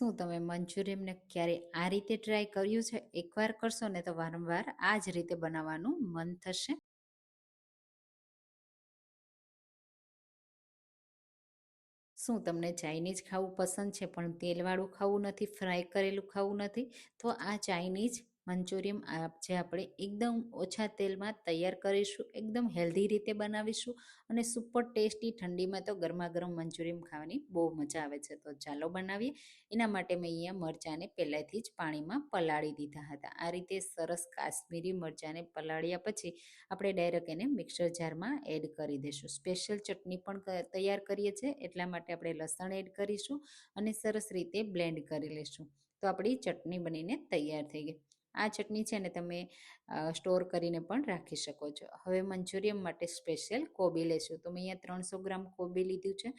શું તમે મંચુરિયમને ક્યારે આ રીતે ટ્રાય કર્યું છે? એકવાર કરશો ને તો વારંવાર આ જ રીતે બનાવવાનું મન થશે. શું તમને ચાઇનીઝ ખાવું પસંદ છે? પણ તેલવાળું ખાવું નથી, ફ્રાય કરેલું ખાવું નથી? તો આ ચાઇનીઝ મંચુરિયમ જે આપણે એકદમ ઓછા તેલમાં તૈયાર કરીશું, એકદમ હેલ્ધી રીતે બનાવીશું અને સુપર ટેસ્ટી ઠંડીમાં તો ગરમા ગરમ મંચુરિયમ ખાવાની બહુ મજા આવે છે. તો ચાલો બનાવીએ. એના માટે મેં અહીંયા મરચાંને પહેલાંથી જ પાણીમાં પલાળી દીધા હતા. આ રીતે સરસ કાશ્મીરી મરચાંને પલાળ્યા પછી આપણે ડાયરેક્ટ એને મિક્સર જારમાં એડ કરી દઈશું સ્પેશિયલ ચટણી પણ તૈયાર કરીએ છીએ, એટલા માટે આપણે લસણ એડ કરીશું અને સરસ રીતે બ્લેન્ડ કરી લઈશું તો આપણી ચટણી બનીને તૈયાર થઈ ગઈ. આ ચટણી છે ને તમે સ્ટોર કરીને પણ રાખી શકો છો. હવે મંચુરિયમ માટે સ્પેશિયલ કોબી લેશું. તો મેં અહીંયા ત્રણસો ગ્રામ કોબી લીધું છે.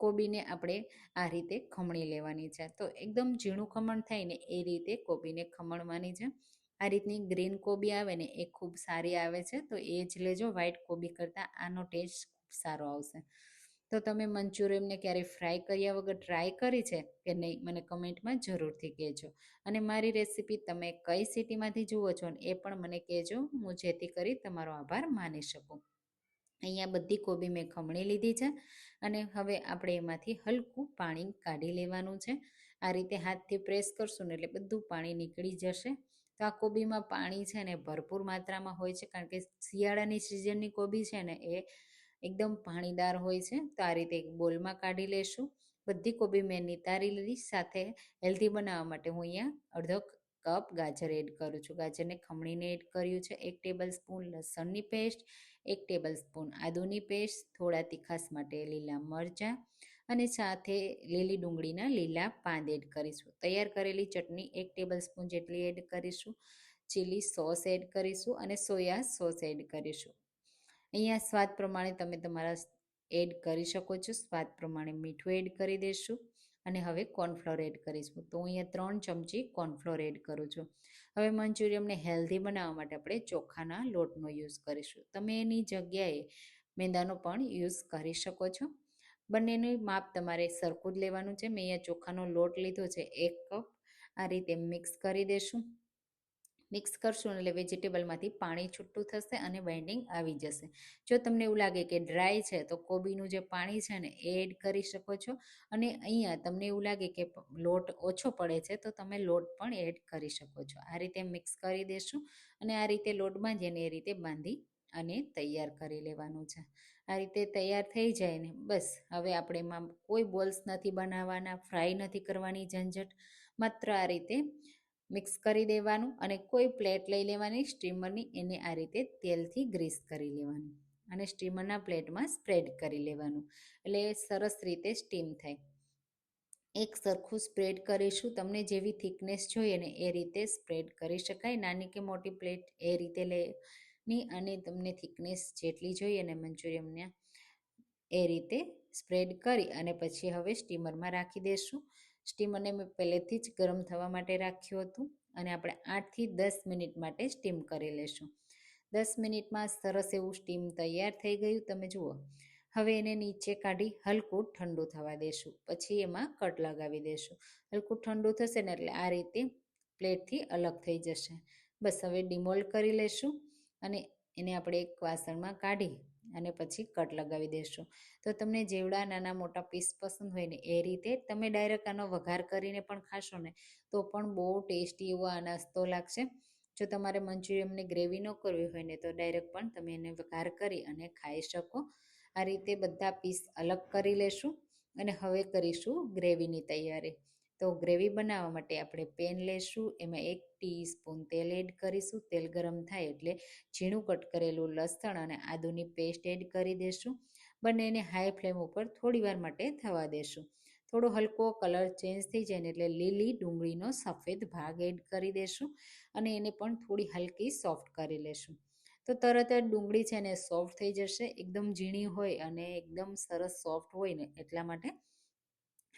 કોબીને આપણે આ રીતે ખમણી લેવાની છે. તો એકદમ ઝીણું ખમણ થાય ને એ રીતે કોબીને ખમણવાની છે. આ રીતની ગ્રીન કોબી આવે ને એ ખૂબ સારી આવે છે. તો એ જ લેજો. વ્હાઈટ કોબી કરતાં આનો ટેસ્ટ ખૂબ સારો આવશે. તો તમે મંચુરિયમને ક્યારેય ફ્રાય કર્યા વગર ટ્રાય કરી છે કે નહીં, મને કમેન્ટમાં જરૂરથી કહેજો. અને મારી રેસીપી તમે કઈ સિટીમાંથી જુઓ છો ને એ પણ મને કહેજો. હું જેથી કરી તમારો આભાર માની શકું. અહીંયા બધી કોબી મેં ખમણી લીધી છે અને હવે આપણે એમાંથી હલકું પાણી કાઢી લેવાનું છે. આ રીતે હાથથી પ્રેસ કરશું ને એટલે બધું પાણી નીકળી જશે. તો આ કોબીમાં પાણી છે ને ભરપૂર માત્રામાં હોય છે કારણ કે શિયાળાની સિઝનની કોબી છે ને એ એકદમ પાણીદાર હોય છે. તો આ રીતે એક બોલમાં કાઢી લેશું. બધી કોબી મેં નિતારી લીધી. સાથે હેલ્ધી બનાવવા માટે હું અહીંયા અડધો કપ ગાજર એડ કરું છું. ગાજરને ખમણીને એડ કર્યું છે. એક ટેબલ સ્પૂન લસણની પેસ્ટ, એક ટેબલ સ્પૂન આદુની પેસ્ટ, થોડા તીખાસ માટે લીલા મરચાં અને સાથે લીલી ડુંગળીના લીલા પાંદ એડ કરીશું. તૈયાર કરેલી ચટણી એક ટેબલ સ્પૂન જેટલી એડ કરીશું. ચીલી સોસ એડ કરીશું અને સોયા સોસ એડ કરીશું. અહીંયા સ્વાદ પ્રમાણે તમે તમારા એડ કરી શકો છો. સ્વાદ પ્રમાણે મીઠું એડ કરી દઈશું અને હવે કોર્નફ્લોર એડ કરીશું. તો અહીંયા ત્રણ ચમચી કોર્નફ્લોર એડ કરું છું. હવે મંચુરિયમને હેલ્ધી બનાવવા માટે આપણે ચોખાના લોટનો યુઝ કરીશું. તમે એની જગ્યાએ મેંદાનો પણ યુઝ કરી શકો છો. બંનેનું માપ તમારે સરખું જ લેવાનું છે. મેં અહીંયા ચોખાનો લોટ લીધો છે. એક કપ આ રીતે મિક્સ કરી દઈશું મિક્સ કરશું એટલે વેજીટેબલમાંથી પાણી છૂટું થશે અને બાઇન્ડિંગ આવી જશે. જો તમને એવું લાગે કે ડ્રાય છે, તો કોબીનું જે પાણી છે ને, એ એડ કરી શકો છો. અને અહીંયા તમને એવું લાગે કે લોટ ઓછો પડે છે, તો તમે લોટ પણ એડ કરી શકો છો. આ રીતે મિક્સ કરી દેશું અને આ રીતે લોટ બાંધીને એ રીતે બાંધી અને તૈયાર કરી લેવાનું છે. આ રીતે તૈયાર થઈ જાય ને, બસ. હવે આપણે એમાં કોઈ બોલ્સ નથી બનાવવાના, ફ્રાય નથી કરવાની ઝંઝટ. માત્ર આ રીતે મિક્સ કરી દેવાનું અને કોઈ પ્લેટ લઈ લેવાની સ્ટીમરની એને આ રીતે તેલથી ગ્રીસ કરી લેવાનું અને સ્ટીમરના પ્લેટમાં સ્પ્રેડ કરી લેવાનું. એટલે સરસ રીતે સ્ટીમ થાય. એક સરખું સ્પ્રેડ કરીશું, તમને જેવી થિકનેસ જોઈએ ને એ રીતે સ્પ્રેડ કરી શકાય. નાની કે મોટી પ્લેટ એ રીતે લેની અને તમને થિકનેસ જેટલી જોઈએ ને મંચુરિયમને એ રીતે સ્પ્રેડ કરી અને પછી હવે સ્ટીમરમાં રાખી દઈશું સ્ટીમરને મેં પહેલેથી જ ગરમ થવા માટે રાખ્યું હતું અને આપણે આઠથી દસ મિનિટ માટે સ્ટીમ કરી લેશું. દસ મિનિટમાં સરસ એવું સ્ટીમ તૈયાર થઈ ગયું, તમે જુઓ. હવે એને નીચે કાઢી હલકું ઠંડુ થવા દેશું. પછી એમાં કટ લગાવી દેશું. હલકું ઠંડુ થશે ને એટલે આ રીતે પ્લેટથી અલગ થઈ જશે. બસ હવે ડિમોલ્ડ કરી લેશું અને એને આપણે એક વાસણમાં કાઢી અને પછી કટ લગાવી દેશું. તો તમને જેવડા નાના મોટા પીસ પસંદ હોય ને, એ રીતે તમે ડાયરેક્ટ આનો વઘાર કરીને પણ ખાશો ને, તો પણ બહુ ટેસ્ટી એવો આ નાસ્તો લાગશે. જો તમારે મંચુરિયમની ગ્રેવી ન કરવી હોય ને, તો ડાયરેક્ટ પણ તમે એને વઘાર કરી અને ખાઈ શકો. આ રીતે બધા પીસ અલગ કરી લેશું અને હવે કરીશું ગ્રેવીની તૈયારી. તો ગ્રેવી બનાવવા માટે આપણે પેન લેશું, એમાં એક ટીસ્પૂન તેલ એડ કરીશું. તેલ ગરમ થાય એટલે ઝીણું કટ કરેલું લસણ અને આદુની પેસ્ટ એડ કરી દઈશું બંનેને હાઈ ફ્લેમ ઉપર થોડી વાર માટે થવા દેશું. થોડો હલકો કલર ચેન્જ થઈ જાય એટલે લીલી ડુંગળીનો સફેદ ભાગ એડ કરી દેશું અને એને પણ થોડી હલકી સોફ્ટ કરી લેશું. તો તરત જ ડુંગળી છે ને સોફ્ટ થઈ જશે. એકદમ ઝીણી હોય અને એકદમ સરસ સોફ્ટ હોય ને એટલા માટે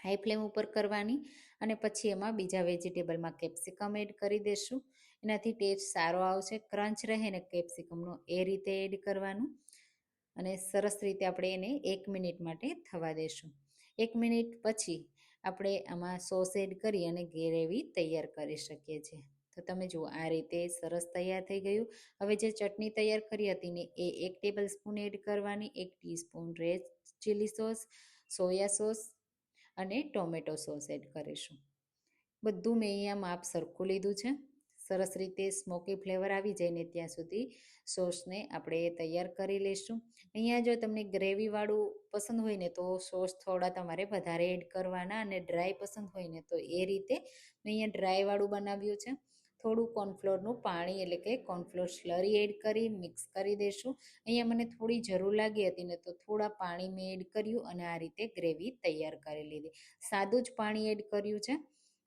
હાઈ ફ્લેમ ઉપર કરવાની અને પછી એમાં બીજા વેજીટેબલમાં કેપ્સિકમ એડ કરી દેશું. એનાથી ટેસ્ટ સારો આવશે, ક્રંચ રહે ને કેપ્સિકમનો એ રીતે એડ કરવાનું. અને સરસ રીતે આપણે એને એક મિનિટ માટે થવા દેશું. એક મિનિટ પછી આપણે આમાં સોસ એડ કરી અને ગ્રેવી તૈયાર કરી શકીએ છીએ. તો તમે જુઓ, આ રીતે સરસ તૈયાર થઈ ગયું. હવે જે ચટણી તૈયાર કરી હતી ને એ એક ટેબલ સ્પૂન એડ કરવાની, એક teaspoon red chilli sauce, soya sauce અને ટોમેટો સોસ એડ કરીશું. બધું મેં અહીંયા માપ સરખું લીધું છે. સરસ રીતે સ્મોકી ફ્લેવર આવી જાય ને ત્યાં સુધી સોસને આપણે તૈયાર કરી લઈશું. અહીંયા જો તમને ગ્રેવીવાળું પસંદ હોય ને તો સોસ થોડા તમારે વધારે એડ કરવાના અને ડ્રાય પસંદ હોય ને તો એ રીતે મેં અહીંયા ડ્રાયવાળું બનાવ્યું છે. થોડું કોર્નફ્લોરનું પાણી, એટલે કે કોર્નફ્લોર સ્લરી એડ કરી, મિક્સ કરી દઈશું અહીંયા મને થોડી જરૂર લાગી હતી ને તો થોડા પાણી મેં એડ કર્યું અને આ રીતે ગ્રેવી તૈયાર કરી લીધી. સાદું જ પાણી એડ કર્યું છે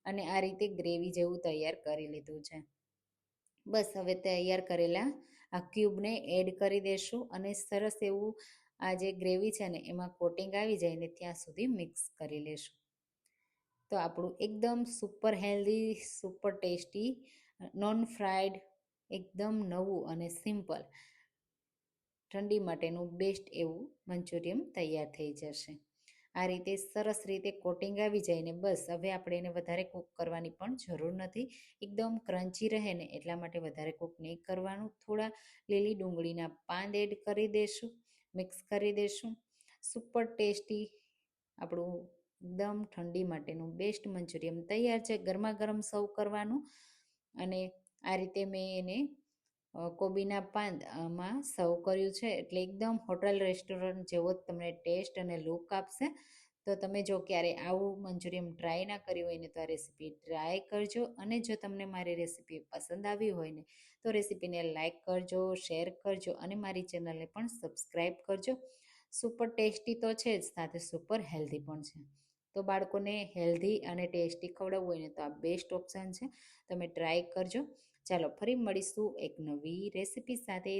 અને આ રીતે ગ્રેવી જેવું તૈયાર કરી લીધું છે. બસ, હવે તૈયાર કરેલા આ ક્યુબને એડ કરી દેશું અને સરસ એવું આ જે ગ્રેવી છે ને, એમાં કોટિંગ આવી જાય ને, ત્યાં સુધી મિક્સ કરી લેશું. તો આપણું એકદમ super healthy super tasty non fried એકદમ નવું અને સિમ્પલ ઠંડી માટેનું બેસ્ટ એવું મંચુરિયમ તૈયાર થઈ જશે. આ રીતે સરસ રીતે કોટિંગ આવી જાય ને બસ, હવે આપણે એને વધારે કૂક કરવાની પણ જરૂર નથી. એકદમ ક્રન્ચી રહે ને એટલા માટે વધારે કૂક નહીં કરવાનું. થોડા લીલી ડુંગળીના પાન એડ કરી દઈશું મિક્સ કરી દઈશું સુપર ટેસ્ટી આપણું એકદમ ઠંડી માટેનું બેસ્ટ મંચુરિયમ તૈયાર છે ગરમા ગરમ સર્વ કરવાનું. અને આ રીતે મેં એને કોબીના પાંદમાં સર્વ કર્યું છે. એટલે એકદમ હોટલ રેસ્ટોરન્ટ જેવો જ તમને ટેસ્ટ અને લુક આપશે. તો તમે જો ક્યારે આવું મંચુરિયમ ટ્રાય ના કર્યું હોય ને, તો આ રેસીપી ટ્રાય કરજો. અને જો તમને મારી રેસીપી પસંદ આવી હોય ને, તો રેસીપીને લાઇક કરજો શેર કરજો અને મારી ચેનલને પણ સબસ્ક્રાઈબ કરજો. સુપર ટેસ્ટી તો છે જ, સાથે સુપર હેલ્ધી પણ છે. તો બાળકોને હેલ્ધી અને ટેસ્ટી ખવડાવવું હોય ને તો આ બેસ્ટ ઓપ્શન છે. તમે ટ્રાય કરજો. ચાલો ફરી મળીશું એક નવી રેસીપી સાથે.